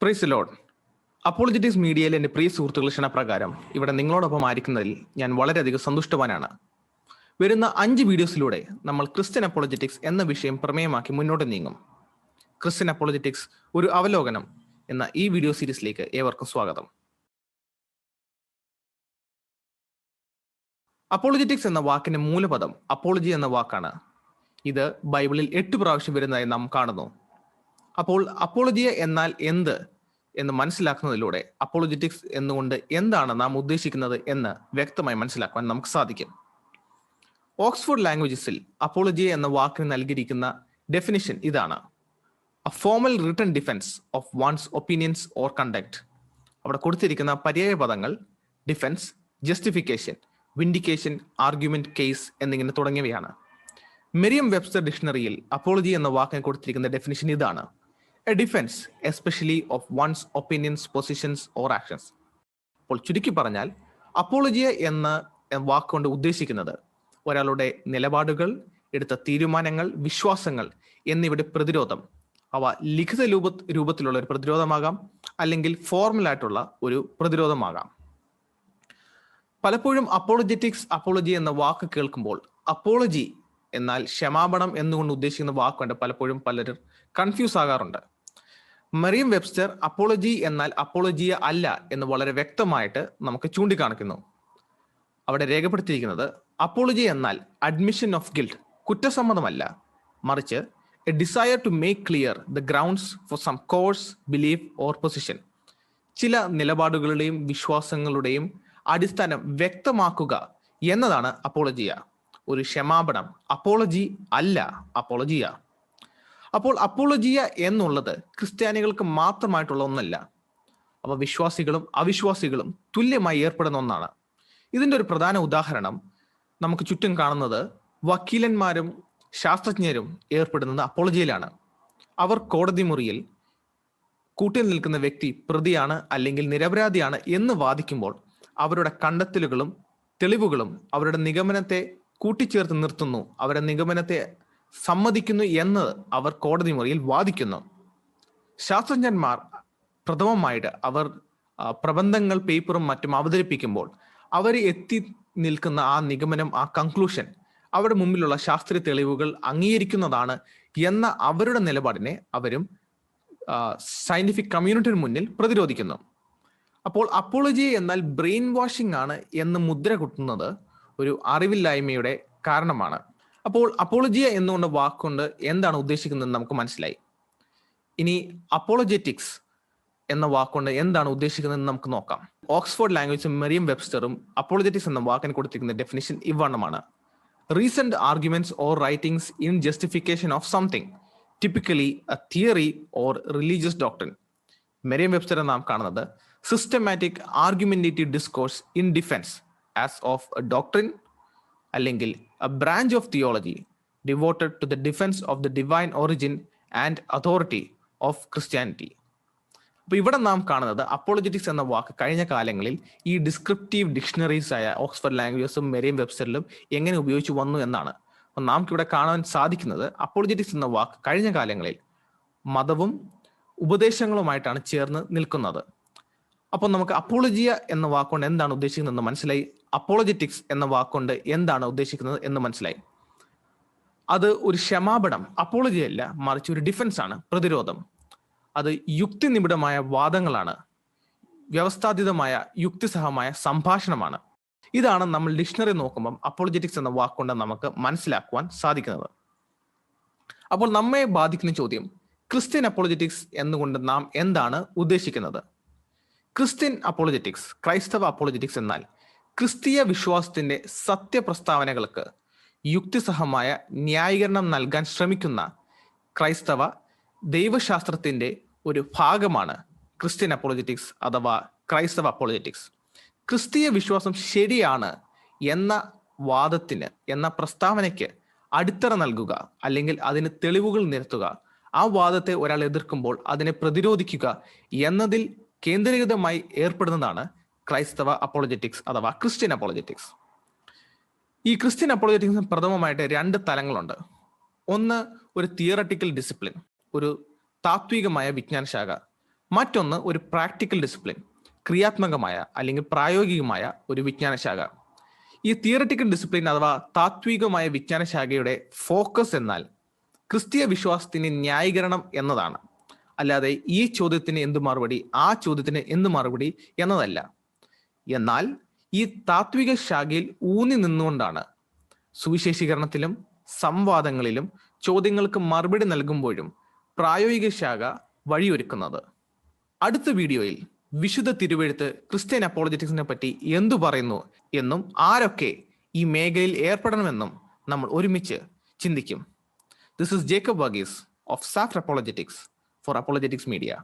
Price load apologetics മീഡിയയിലെ എന്റെ പ്രിയ സുഹൃത്തുക്കൾ ക്ഷണപ്രകാരം ഇവിടെ നിങ്ങളോടൊപ്പം ആയിരിക്കുന്നതിൽ ഞാൻ വളരെയധികം സന്തുഷ്ടവാനാണ്. വരുന്ന അഞ്ച് വീഡിയോസിലൂടെ നമ്മൾ ക്രിസ്ത്യൻ അപ്പോളജിറ്റിക്സ് എന്ന വിഷയം പ്രമേയമാക്കി മുന്നോട്ട് നീങ്ങും. ക്രിസ്ത്യൻ അപ്പോളജിറ്റിക്സ് ഒരു അവലോകനം എന്ന ഈ വീഡിയോ സീരീസിലേക്ക് ഏവർക്കും സ്വാഗതം. അപ്പോളജിറ്റിക്സ് എന്ന വാക്കിന്റെ മൂലപദം അപ്പോളജി എന്ന വാക്കാണ്. ഇത് ബൈബിളിൽ എട്ട് പ്രാവശ്യം വരുന്നതായി നാം കാണുന്നു. അപ്പോൾ അപ്പോളജിയ എന്നാൽ എന്ത് എന്ന് മനസ്സിലാക്കുന്നതിലൂടെ അപ്പോളജിറ്റിക്സ് എന്നുകൊണ്ട് എന്താണ് നാം ഉദ്ദേശിക്കുന്നത് എന്ന് വ്യക്തമായി മനസ്സിലാക്കാൻ നമുക്ക് സാധിക്കും. ഓക്സ്ഫോർഡ് ലാംഗ്വേജസിൽ അപ്പോളജിയ എന്ന വാക്കിന് നൽകിയിരിക്കുന്ന ഡെഫിനിഷൻ ഇതാണ്. A formal written defence of one's opinions or conduct അവിടെ കൊടുത്തിരിക്കുന്ന പര്യായ പദങ്ങൾ defence justification vindication argument case എന്നിങ്ങനെ തുടങ്ങിയവയാണ്. മെറിയം വെബ്സ്റ്റർ ഡിക്ഷണറിയിൽ അപ്പോളജി എന്ന വാക്കിന് കൊടുത്തിരിക്കുന്ന ഡെഫിനിഷൻ ഇതാണ്. A defence especially of one's opinions positions or actions അപ്പോൾ ചുരുക്കി പറഞ്ഞാൽ അപ്പോളജിയ എന്ന വാക്കുകൊണ്ട് ഉദ്ദേശിക്കുന്നത് ഒരാളുടെ നിലപാടുകൾ എടുത്ത തീരുമാനങ്ങൾ വിശ്വാസങ്ങൾ എന്നിവയുടെ പ്രതിരോധം. അവ ലിഖിത രൂപ രൂപത്തിലുള്ള ഒരു പ്രതിരോധമാകാം അല്ലെങ്കിൽ ഫോർമൽ ആയിട്ടുള്ള ഒരു പ്രതിരോധമാകാം. പലപ്പോഴും അപ്പോളജറ്റിക്സ് അപ്പോളജി എന്ന വാക്ക് കേൾക്കുമ്പോൾ അപ്പോളജി എന്നാൽ ക്ഷമാപണം എന്നുകൊണ്ട് ഉദ്ദേശിക്കുന്ന വാക്കുണ്ട് പലപ്പോഴും പലരും. കൺഫ്യൂസ് ആകാറുണ്ട്. മറിയം വെബ്സ്റ്റർ അപ്പോളജി എന്നാൽ അപ്പോളജിയ അല്ല എന്ന് വളരെ വ്യക്തമായിട്ട് നമുക്ക് ചൂണ്ടിക്കാണിക്കുന്നു. അവിടെ രേഖപ്പെടുത്തിയിരിക്കുന്നത് അപ്പോളജി എന്നാൽ അഡ്മിഷൻ ഓഫ് ഗിൽഡ് കുറ്റസമ്മതമല്ല. മറിച്ച് a desire to make clear the grounds for some course belief or position ചില നിലപാടുകളുടെയും വിശ്വാസങ്ങളുടെയും അടിസ്ഥാനം വ്യക്തമാക്കുക എന്നതാണ് അപ്പോളജിയ. ഒരു ക്ഷമാപണം. അപ്പോളജി അല്ല അപ്പോളജിയ. അപ്പോൾ അപ്പോളജിയ എന്നുള്ളത് ക്രിസ്ത്യാനികൾക്ക് മാത്രമായിട്ടുള്ള ഒന്നല്ല. അവ വിശ്വാസികളും അവിശ്വാസികളും തുല്യമായി ഏർപ്പെടുന്ന ഒന്നാണ്. ഇതിന്റെ ഒരു പ്രധാന ഉദാഹരണം നമുക്ക് ചുറ്റും കാണുന്നത് വക്കീലന്മാരും ശാസ്ത്രജ്ഞരും ഏർപ്പെടുന്നത് അപ്പോളജിയിലാണ്. അവർ കോടതി മുറിയിൽ കൂട്ടിൽ നിൽക്കുന്ന വ്യക്തി പ്രതിയാണ് അല്ലെങ്കിൽ നിരപരാധിയാണ് എന്ന് വാദിക്കുമ്പോൾ അവരുടെ കണ്ടെത്തലുകളും തെളിവുകളും അവരുടെ നിഗമനത്തെ കൂട്ടിച്ചേർത്ത് നിർത്തുന്നു. അവരുടെ നിഗമനത്തെ സമ്മതിക്കുന്നു എന്ന് അവർ കോടതി മുറിയിൽ വാദിക്കുന്നു. ശാസ്ത്രജ്ഞന്മാർ പ്രഥമമായിട്ട് അവർ പ്രബന്ധങ്ങൾ പേപ്പറും മറ്റും അവതരിപ്പിക്കുമ്പോൾ അവർ എത്തി നിൽക്കുന്ന ആ നിഗമനം ആ കൺക്ലൂഷൻ അവരുടെ മുമ്പിലുള്ള ശാസ്ത്രീയ തെളിവുകൾ അംഗീകരിക്കുന്നതാണ് എന്ന അവരുടെ നിലപാടിനെ അവരും സയന്റിഫിക് കമ്മ്യൂണിറ്റിന് മുന്നിൽ പ്രതിരോധിക്കുന്നു. അപ്പോൾ അപ്പോളജി എന്നാൽ ബ്രെയിൻ വാഷിംഗ് ആണ് എന്ന് മുദ്ര കുത്തുന്നത് ഒരു അറിവില്ലായ്മയുടെ കാരണമാണ്. അപ്പോൾ അപ്പോളജിയ എന്നുകൊണ്ട് വാക്കുകൊണ്ട് എന്താണ് ഉദ്ദേശിക്കുന്നത് നമുക്ക് മനസ്സിലായി. ഇനി അപ്പോളജെറ്റിക്സ് എന്ന വാക്കുകൊണ്ട് എന്താണ് ഉദ്ദേശിക്കുന്നത് നമുക്ക് നോക്കാം. ഓക്സ്ഫോർഡ് ലാംഗ്വേജും മെറിയം വെബ്സ്റ്ററും അപ്പോളജെറ്റിക്സ് എന്ന വാക്കിന് കൊടുത്തിരിക്കുന്ന definition ഇവണ്ണമാണ്. Reasoned arguments or writings in justification of something typically a theory or religious doctrine Merriam Webster നാം കാണുന്നത്. Systematic argumentative discourse in defence as of a doctrine അല്ലെങ്കിൽ a branch of theology devoted to the defence of the divine origin and authority of Christianity അപ്പോൾ ഇവിടെ നാം കാണുന്നത് apologetics എന്ന വാക്ക് കഴിഞ്ഞ കാലങ്ങളിൽ ഈ ഡിസ്ക്രിപ്റ്റീവ് ഡിക്ഷണറീസ് ആയ ഓക്സ്ഫോർഡ് ലാംഗ്വേജസും മെറിയം വെബ്സൈറ്റിലും എങ്ങനെ ഉപയോഗിച്ചു വന്നു എന്നാണ്. അപ്പൊ നമുക്ക് ഇവിടെ കാണാൻ സാധിക്കുന്നത് അപ്പോളജറ്റിക്സ് എന്ന വാക്ക് കഴിഞ്ഞ കാലങ്ങളിൽ മതവും ഉപദേശങ്ങളുമായിട്ടാണ് ചേർന്ന് നിൽക്കുന്നത്. അപ്പോൾ നമുക്ക് അപ്പോളജിയ എന്ന വാക്കുകൊണ്ട് എന്താണ് ഉദ്ദേശിക്കുന്നത് എന്ന് മനസ്സിലായി? അപ്പോളജറ്റിക്സ് എന്ന വാക്കുകൊണ്ട് എന്താണ് ഉദ്ദേശിക്കുന്നത് എന്ന് മനസ്സിലായി. അത് ഒരു ക്ഷമാപണം അപ്പോളജി അല്ല മറിച്ച് ഒരു ഡിഫൻസ് ആണ് പ്രതിരോധം. അത് യുക്തിനിബിഡമായ വാദങ്ങളാണ് വ്യവസ്ഥാതീതമായ യുക്തിസഹമായ സംഭാഷണമാണ്. ഇതാണ് നമ്മൾ ഡിക്ഷണറി നോക്കുമ്പം അപ്പോളജറ്റിക്സ് എന്ന വാക്കുകൊണ്ട് നമുക്ക് മനസ്സിലാക്കുവാൻ സാധിക്കുന്നത്. അപ്പോൾ നമ്മെ ബാധിക്കുന്ന ചോദ്യം ക്രിസ്ത്യൻ അപ്പോളജറ്റിക്സ് എന്നുകൊണ്ട് നാം എന്താണ് ഉദ്ദേശിക്കുന്നത്? ക്രിസ്ത്യൻ അപ്പോളജറ്റിക്സ് ക്രൈസ്തവ അപ്പോളജറ്റിക്സ് എന്നാൽ ക്രിസ്തീയ വിശ്വാസത്തിന്റെ സത്യപ്രസ്താവനകൾക്ക് യുക്തിസഹമായ ന്യായീകരണം നൽകാൻ ശ്രമിക്കുന്ന ക്രൈസ്തവ ദൈവശാസ്ത്രത്തിന്റെ ഒരു ഭാഗമാണ് ക്രിസ്ത്യൻ അപ്പോളജറ്റിക്സ് അഥവാ ക്രൈസ്തവ അപ്പോളജറ്റിക്സ്. ക്രിസ്തീയ വിശ്വാസം ശരിയാണ് എന്ന വാദത്തിന് എന്ന പ്രസ്താവനയ്ക്ക് അടിത്തറ നൽകുക അല്ലെങ്കിൽ അതിന് തെളിവുകൾ നിരത്തുക. ആ വാദത്തെ ഒരാൾ എതിർക്കുമ്പോൾ അതിനെ പ്രതിരോധിക്കുക എന്നതിൽ കേന്ദ്രീകൃതമായി ഏർപ്പെടുന്നതാണ് ക്രൈസ്തവ അപ്പോളജറ്റിക്സ് അഥവാ ക്രിസ്ത്യൻ അപ്പോളജറ്റിക്സ്. ഈ ക്രിസ്ത്യൻ അപ്പോളജറ്റിക്സിന് പ്രഥമമായിട്ട് രണ്ട് തലങ്ങളുണ്ട്. ഒന്ന് ഒരു തിയറട്ടിക്കൽ ഡിസിപ്ലിൻ ഒരു താത്വികമായ വിജ്ഞാന ശാഖ മറ്റൊന്ന് ഒരു പ്രാക്ടിക്കൽ ഡിസിപ്ലിൻ ക്രിയാത്മകമായ അല്ലെങ്കിൽ പ്രായോഗികമായ ഒരു വിജ്ഞാന ശാഖ ഈ തിയറട്ടിക്കൽ ഡിസിപ്ലിൻ അഥവാ താത്വികമായ വിജ്ഞാന ശാഖയുടെ ഫോക്കസ് എന്നാൽ ക്രിസ്തീയ വിശ്വാസത്തിന് ന്യായീകരണം എന്നതാണ്. അല്ലാതെ ഈ ചോദ്യത്തിന് എന്ത് മറുപടി ആ ചോദ്യത്തിന് എന്ത് മറുപടി എന്നതല്ല. എന്നാൽ ഈ താത്വിക ശാഖയിൽ ഊന്നി നിന്നുകൊണ്ടാണ് സുവിശേഷീകരണത്തിലും സംവാദങ്ങളിലും ചോദ്യങ്ങൾക്ക് മറുപടി നൽകുമ്പോഴും പ്രായോഗിക ശാഖ വഴിയൊരുക്കുന്നത്. അടുത്ത വീഡിയോയിൽ വിശുദ്ധ തിരുവെഴുത്ത് ക്രിസ്ത്യൻ അപ്പോളജറ്റിക്സിനെ പറ്റി എന്തു പറയുന്നു എന്നും ആരൊക്കെ ഈ മേഖലയിൽ ഏർപ്പെടണമെന്നും നമ്മൾ ഒരുമിച്ച് ചിന്തിക്കും. This is Jacob Varghese of SAF apologetics for apologetics media